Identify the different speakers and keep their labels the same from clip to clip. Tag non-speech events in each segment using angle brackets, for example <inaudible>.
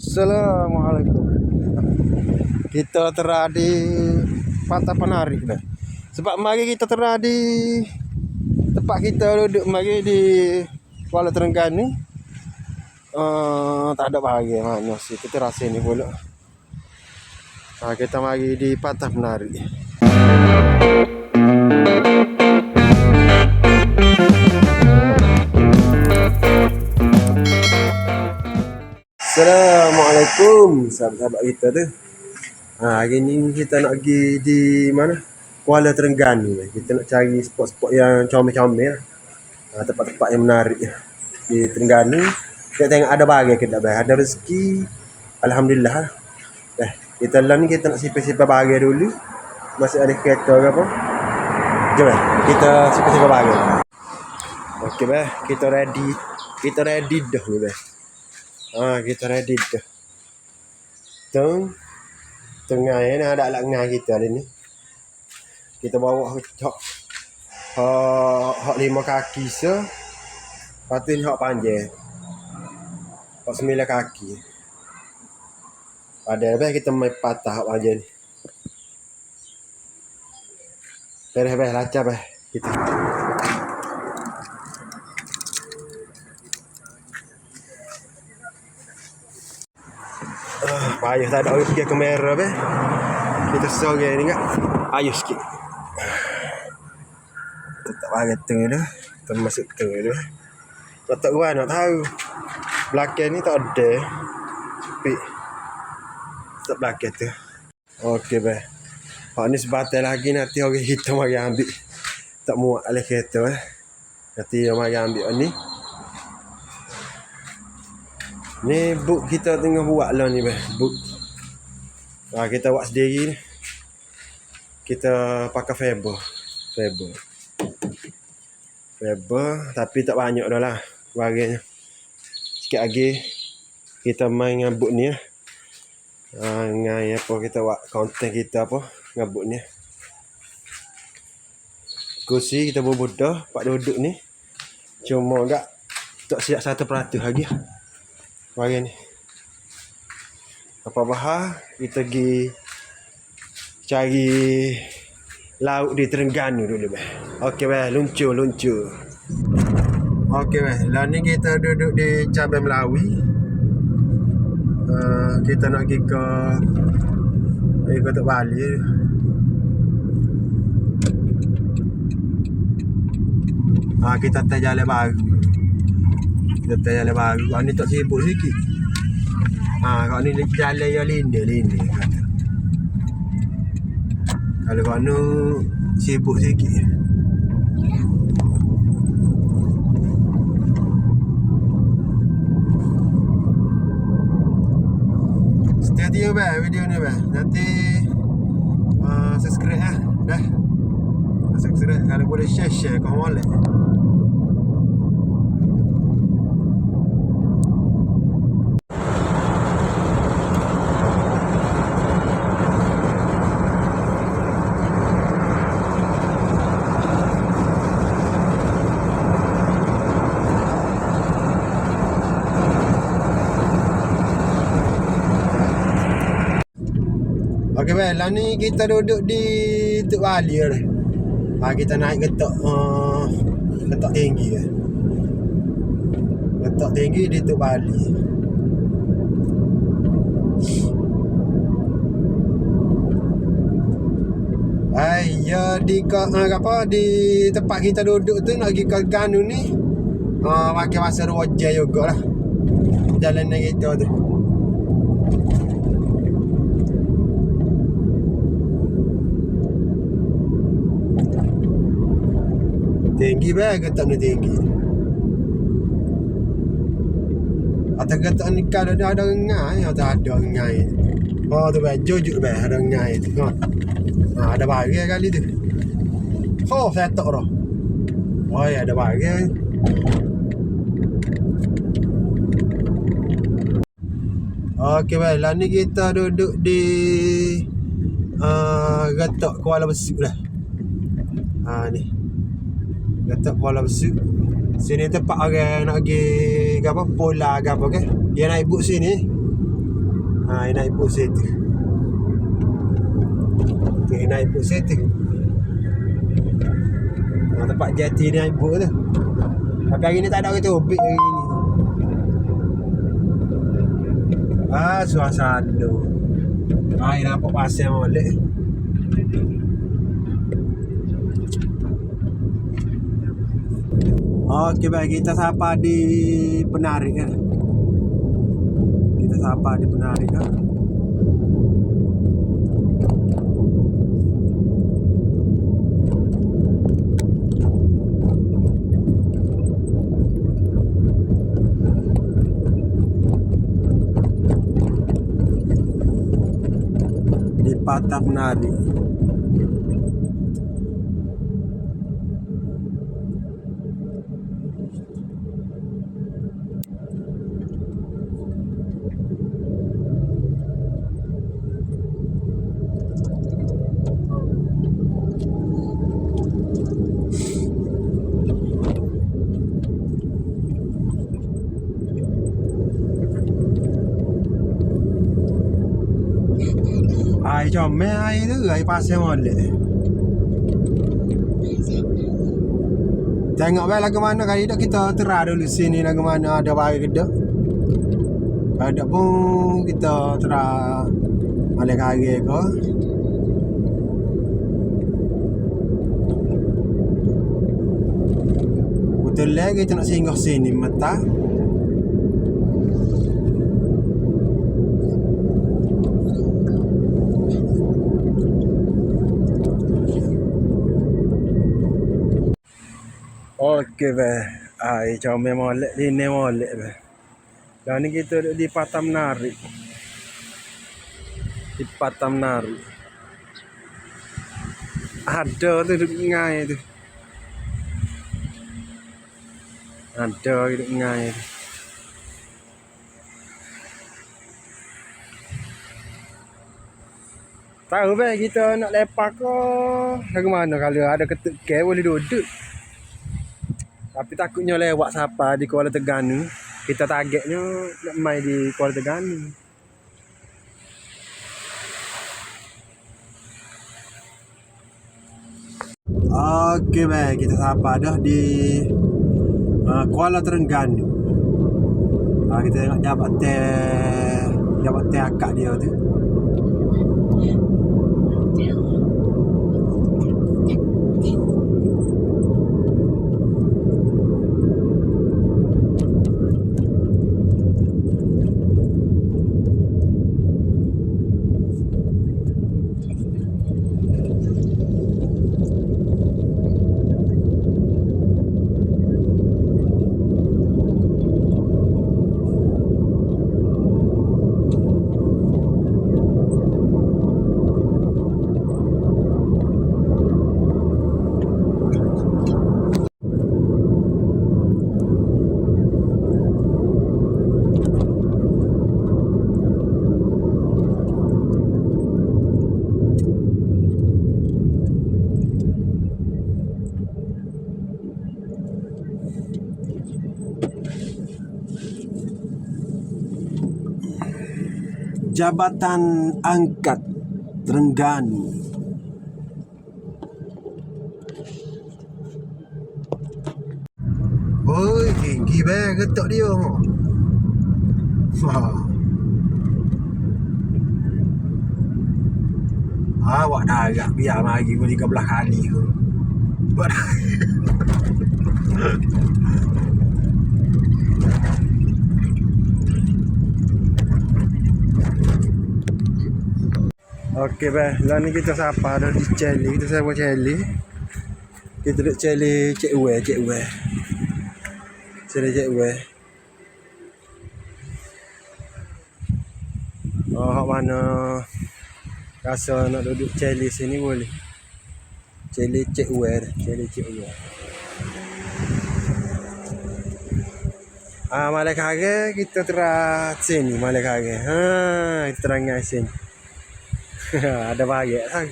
Speaker 1: Assalamualaikum. Kita terada di Pantai Penarik dah. Sebab mari kita terada di tempat kita duduk mari di Kuala Terengganu. Uh, tak ada bahagia mana sih kita rasa ni pula. Ha, kita mari di Pantai Penarik. Assalamualaikum sahabat-sahabat kita tu. Ha, hari ni kita nak pergi di mana? Kuala Terengganu. Kita nak cari spot-spot yang comel-comel. lah. Ha, tempat-tempat yang menarik di Terengganu. Kita tengok ada barang ke tak Ada rezeki. Alhamdulillah. lah. Eh, kita lah ni kita nak sipir-sipir barang dulu. Masih ada kereta ke apa. Jom eh, kita sipir-sipir barang. Okey bah, kita ready. Kita ready dah ni bah. Ha, kita ready dah. Tung. Tengah ni ada alat ngah kita hari ni. Kita bawa hak hak hak lima kaki se. Lepas tu ni hak panjang. Hak sembilan kaki. Pada bah kita main patah hak panjang ni. Beres bah lancar bah kita. Payah tak ada orang pergi kamera be. Kita sorang ni kan. Ayuh sikit. Tetap bagi tu dah. Kita masuk tu dah. Tak tak gua nak tahu. Belakang ni tak ada. Sepi. Tak belakang tu. Okey be. Hak ni sebatai lagi nanti orang hitam mari ambil. Tak muat oleh kereta eh. Nanti dia mari ambil ni. Ni book kita tengah buat lah ni. Book. Ha, kita buat sendiri ni. Kita pakai Faber. Faber. Faber. Tapi tak banyak dah lah. Barangnya. Sikit lagi. Kita main dengan book ni. Ha, dengan apa kita buat konten kita apa. Dengan book ni. Kursi kita berbudah. Pak duduk ni. Cuma agak tak siap satu peratus lagi. Mari ni. Apa bahar kita pergi cari laut di Terengganu dulu beh. Okey beh, luncur luncur. Okey beh, lah ni kita duduk di Cabai Melawi. Uh, kita nak pergi ke pergi ke Tok Bali. Ah, kita atas jalan baru. Kita atas jalan baru. Kau ni tak sibuk sikit. Ha, kau ni jalan yang linda linda kata. Kalau kau ni sibuk sikit. Stay tune bye video ni bye. Nanti uh, subscribe lah. Dah. Subscribe kalau boleh share share kau boleh. Okey baik, lah ni kita duduk di Tuk Bali dah. Ha, kita naik getok uh, getok tinggi. Getok tinggi di Tuk Bali. Hai, ya di uh, apa di tempat kita duduk tu nak pergi ke Ganu ni. Uh, pakai masa 2 jam jugalah. Jalan naik kita tu. Tinggi bah getak ni tinggi. Atas getak ni kan ada ada ngai atau ada ngai. Oh tu bah jujur bah ada ngai tu kan. Ha, ada bahagia kali tu. Oh saya tak roh. Oh ya ada bahagia. Okey baik, lah ni kita duduk di uh, Getok Kuala Besut lah. Ha ni. Getok Kuala Besut. Sini tempat orang nak pergi ke apa? Pola ke apa ke? Dia naik bot sini. Ha, ini naik bus situ. Okay, naik bus situ. Ha, tempat jati ni naik bus tu. Tapi hari ni tak ada orang topik hari ni. Ah, suasana. Ah, ini nampak pasir molek. Okey baik kita sapa di penarik kan. Kita sapa di penarik kan. Di patah penarik. Ai tu ai pasal molek. Tengok baik lagu mana kali dah kita terah dulu sini lagu mana ada bagi kedok. Ada pun kita terah balik hari ke. Betul lagi kita nak singgah sini mata. Okey be. Ai comel molek ni molek be. Dan ni kita duduk di Patam Nari. Di Patam Nari. Ada tu duduk ngai tu. Ada duduk ngai tu. Tahu be kita nak lepak ke lagu mana kalau ada ketuk ke boleh duduk. Tapi takutnya lewat siapa di Kuala Terengganu. Kita targetnya nak main di Kuala Terengganu. Okey baik, kita sapa dah di uh, Kuala Terengganu. Uh, kita tengok jabat teh jabat teh akak dia tu. Jabatan Angkat Terengganu. Oi, tinggi be ketok dia. Ha. Awak dah agak biar mari pun 13 kali tu. Buat <laughs> Okey bah, lah ni kita sapa dah di Celi, kita sapa Celi. Kita duduk Celi Cik Wei, Cik Wei. Celi Cik Wei. Oh, hak mana rasa nak duduk Celi sini boleh. Celi Cik Wei, Celi Cik Wei. Ah, Malai Kare kita terah sini Malai Kare. Ha, kita terangai sini. <laughs> ada banyak kan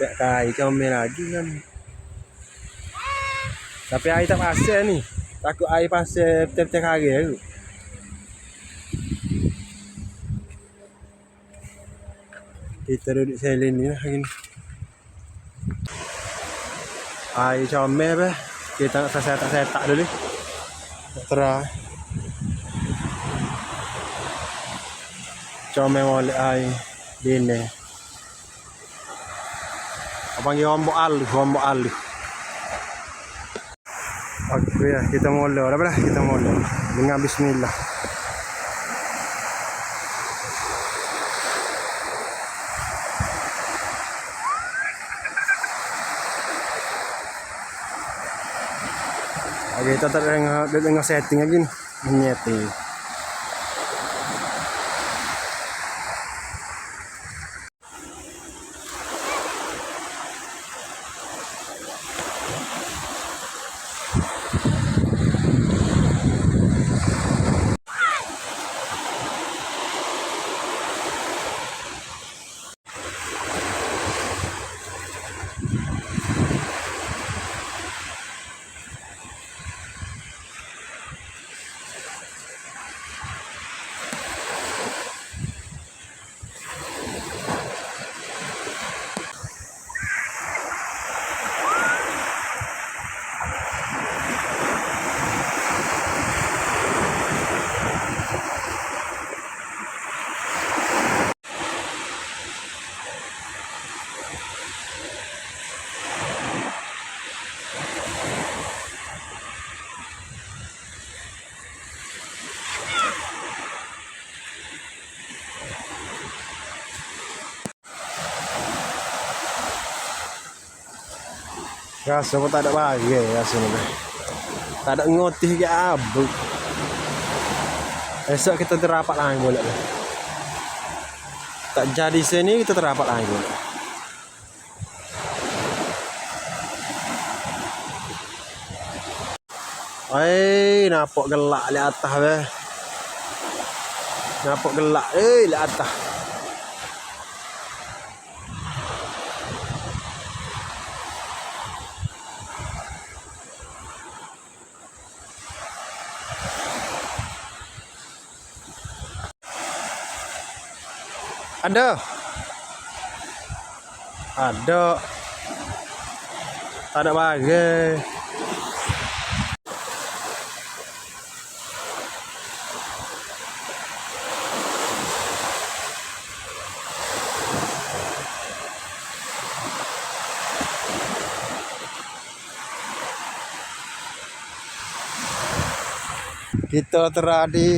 Speaker 1: tak kai comel lagi kan tapi air tak pasal ni takut air pasal betul-betul kari tu Kita duduk selen ni lah hari ni. Air comel apa? Kita nak setak-setak dulu. Tak terah. Comel molek air. Dini. Apa panggil rombok alu, rombok alu. Okey ya, kita mula dah dah kita mula dengan bismillah. Okey, kita tak dia tengok setting lagi ni. Menyeting. Rasa pun tak ada bahaya rasa ni. Tak ada ngotih ke abu. Esok kita terapat lagi boleh. beh. Tak jadi sini kita terapat lagi boleh. Eh, nampak gelak di atas beh. Nampak gelak eh di atas. Ada. Ada. Tak ada bagai. Kita terah di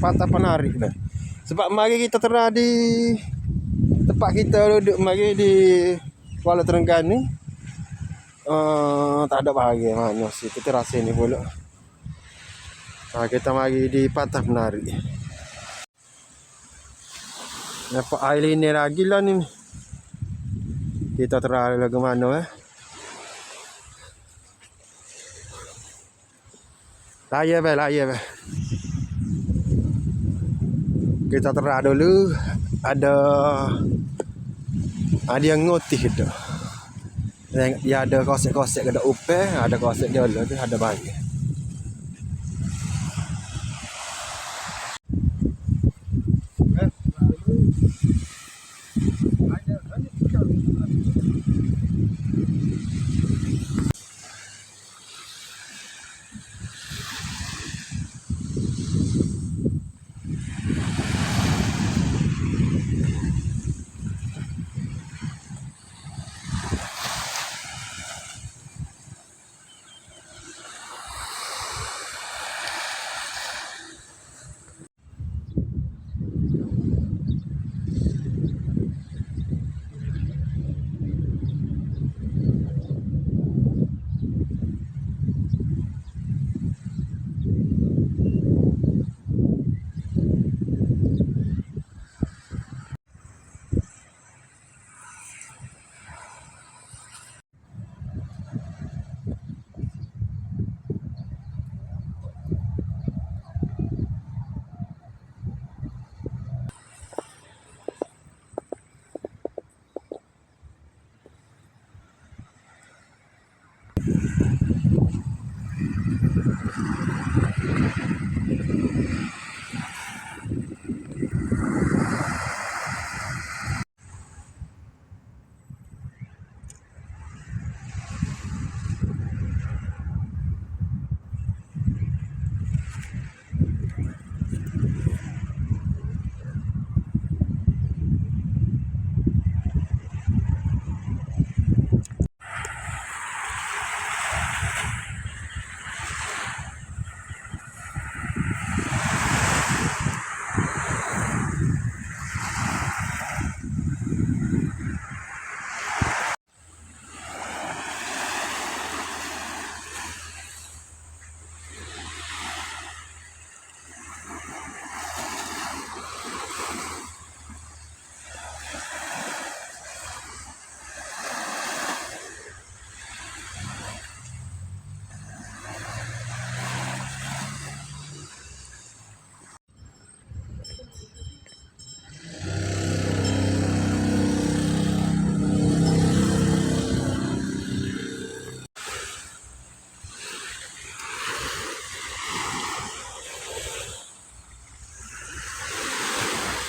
Speaker 1: Pantai Penarik dah. Sebab mari kita terah di tempat kita duduk mari di Kuala Terengganu. Uh, tak ada bahagia mana sih kita rasa ni pula. Ha, kita mari di Pantai Penarik. Nampak air ini lagi lah ni. Kita terah lagi mana eh. Laya be, laya be. Kita terah dulu ada ada yang ngotih tu. Tengok dia ada kosek-kosek ada upeh, ada kosek dia tu ada baik.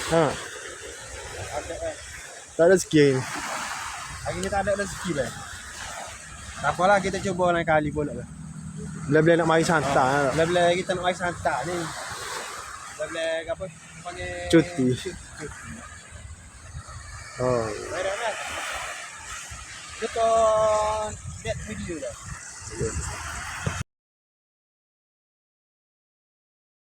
Speaker 2: Ha.
Speaker 1: Ada eh.
Speaker 2: Tak ada skill.
Speaker 1: Hari ni tak ada rezeki lah. Tak apalah kita cuba lain kali pula lah.
Speaker 2: Bila-bila nak mari santai. ha.
Speaker 1: Bila-bila kita nak mari santak ni. Bila-bila apa? Panggil
Speaker 2: Cuti.
Speaker 1: Cuti.
Speaker 2: Oh.
Speaker 1: Baik dah kan? Kita lihat video dah.